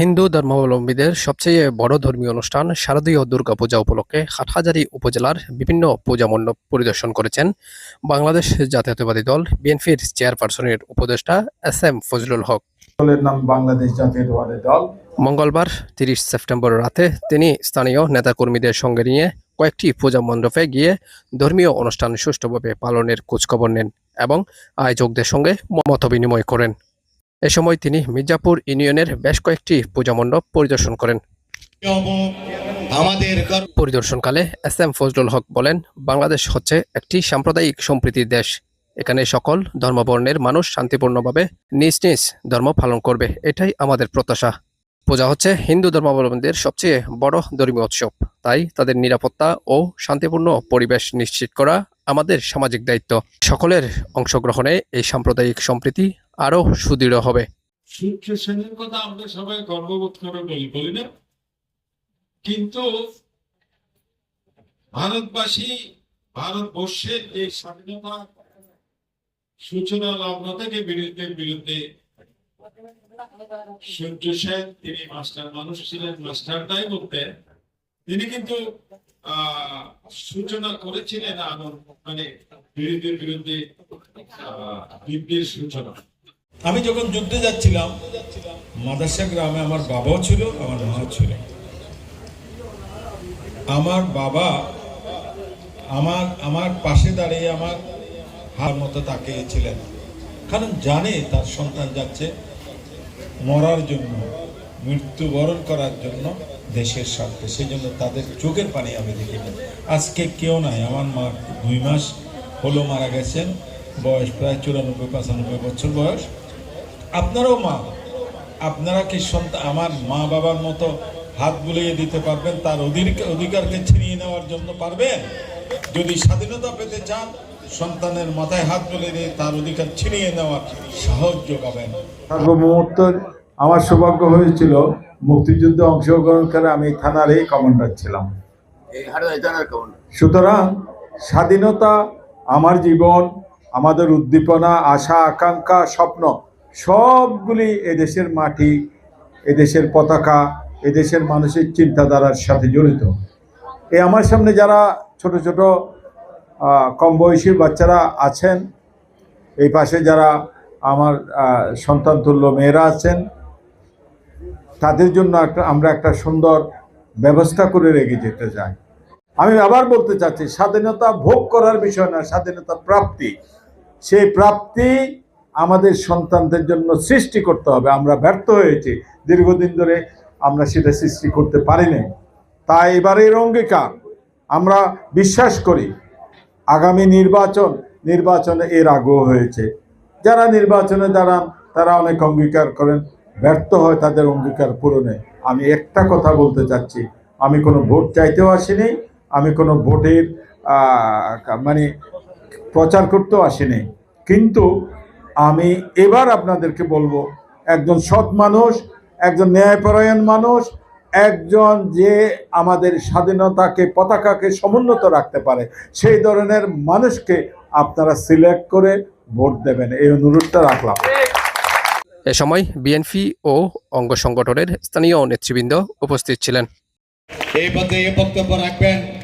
হিন্দু ধর্মাবলম্বীদের সবচেয়ে বড় ধর্মীয় অনুষ্ঠান শারদীয় দুর্গাপূজা উপলক্ষে হাটহাজারী উপজেলার বিভিন্ন পূজা মণ্ডপ পরিদর্শন করেছেন বাংলাদেশ জাতীয়তাবাদী দল বিএনপির চেয়ারপারসনের উপদেষ্টা এস এম ফজলুল হক। দলের নাম বাংলাদেশ জাতীয়তাবাদী দল। মঙ্গলবার তিরিশ সেপ্টেম্বর রাতে তিনি স্থানীয় নেতাকর্মীদের সঙ্গে নিয়ে কয়েকটি পূজা মণ্ডপে গিয়ে ধর্মীয় অনুষ্ঠান সুষ্ঠুভাবে পালনের খোঁজখবর নেন এবং আয়োজকদের সঙ্গে মতবিনিময় করেন। এ সময় তিনি মির্জাপুর ইউনিয়নের বেশ কয়েকটি পূজা মণ্ডপ পরিদর্শন করেন। পরিদর্শনকালে এস এম ফজলুল হক বলেন বাংলাদেশ হচ্ছে একটি সাম্প্রদায়িক সম্প্রীতির দেশ। এখানে সকল ধর্মবর্ণের মানুষ শান্তিপূর্ণভাবে নিজ নিজ ধর্ম পালন করবে এটাই আমাদের প্রত্যাশা। পূজা হচ্ছে হিন্দু ধর্মাবলম্বীদের সবচেয়ে বড় ধর্মীয় উৎসব। তাই তাদের নিরাপত্তা ও শান্তিপূর্ণ পরিবেশ নিশ্চিত করা আমাদের সামাজিক দায়িত্ব। সকলের অংশগ্রহণে এই সাম্প্রদায়িক সম্প্রীতি আরও সুদৃঢ় হবে। কিন্তু ভারতবাসী ভারতবর্ষের যে স্বাধীনতা সূচনা লগ্ন থেকে বিরুদ্ধে বিরুদ্ধে সূর্য সেন, তিনি মাস্টার মানুষ ছিলেন, মাস্টারটাই বলতেন। তিনি কিন্তু সূচনা করেছিলেন আনন্দ মানে বিরোধীর বিরুদ্ধে, আহ সূচনা। আমি যখন যুদ্ধে যাচ্ছিলাম মাদাসা গ্রামে আমার বাবাও ছিল, আমার মাও ছিল। আমার বাবা আমার আমার পাশে দাঁড়িয়ে আমার হার মতো তাকিয়েছিলেন। কারণ জানে তার সন্তান যাচ্ছে মরার জন্য, মৃত্যুবরণ করার জন্য দেশের স্বার্থে। সেই জন্য তাদের চোখের পানি আমি দেখিনি আজকে কেউ নাই। আমার মা দুই মাস হলো মারা গেছেন। বয়স প্রায় চুরানব্বই, পঁচানব্বই বছর বয়স। আপনারও মা আপনারা কি সন্তান আমার মা বাবার মতো হাত বুলিয়ে দিতে পারবেন? তার অধিক- অধিকারকে ছিনিয়ে নেওয়ার জন্য পারবেন? যদি স্বাধীনতা পেতে চান সন্তানের মাথায় হাত বুলিয়ে দিয়ে তার অধিকার ছিনিয়ে নেওয়ার সাহস যোগাবেন। সার্বভৌমত্ব আমার সৌভাগ্য হয়েছিল মুক্তিযুদ্ধে অংশগ্রহণ করে আমি থানারই কমান্ডার ছিলাম। সুতরাং স্বাধীনতা আমার জীবন আমাদের উদ্দীপনা আশা আকাঙ্ক্ষা স্বপ্ন সবগুলি এদেশের মাটি এদেশের পতাকা এদেশের মানুষের চিন্তাধারার সাথে জড়িত। এই আমার সামনে যারা ছোট ছোট কম বয়সী বাচ্চারা আছেন এই পাশে যারা আমার আহ, সন্তান তুল্য মেয়েরা আছেন তাদের জন্য একটা আমরা একটা সুন্দর ব্যবস্থা করে রেখে যেতে চাই। আমি আবার বলতে চাচ্ছি স্বাধীনতা ভোগ করার বিষয় না স্বাধীনতা প্রাপ্তি। সেই প্রাপ্তি আমাদের সন্তানদের জন্য সৃষ্টি করতে হবে। আমরা ব্যর্থ হয়েছি। দীর্ঘদিন ধরে আমরা সেটা সৃষ্টি করতে পারিনি। তাই এবারের অঙ্গীকার আমরা বিশ্বাস করি, আগামী নির্বাচন, নির্বাচনে এর আগ্রহ হয়েছে। যারা নির্বাচনে দাঁড়ান, তারা অনেক অঙ্গীকার করেন। ব্যর্থ হয় তাদের অঙ্গীকার পূরণে। আমি একটা কথা বলতে চাচ্ছি। আমি কোনো ভোট চাইতেও আসিনি। আমি কোনো ভোটের মানে প্রচার করতেও আসিনি। কিন্তু আমি এবার আপনাদেরকে বলব একজন সৎ মানুষ একজন ন্যায়পরায়ণ মানুষ একজন যে আমাদের স্বাধীনতাকে পতাকাকে সমুন্নত রাখতে পারে সেই ধরনের মানুষকে আপনারা সিলেক্ট করে ভোট দেবেন। এই অনুরোধটা রাখলাম। এ সময় বিএনপি ও অঙ্গ সংগঠনের স্থানীয় নেতৃবৃন্দ উপস্থিত ছিলেন। এই পথে এ বক্তব্য রাখবেন।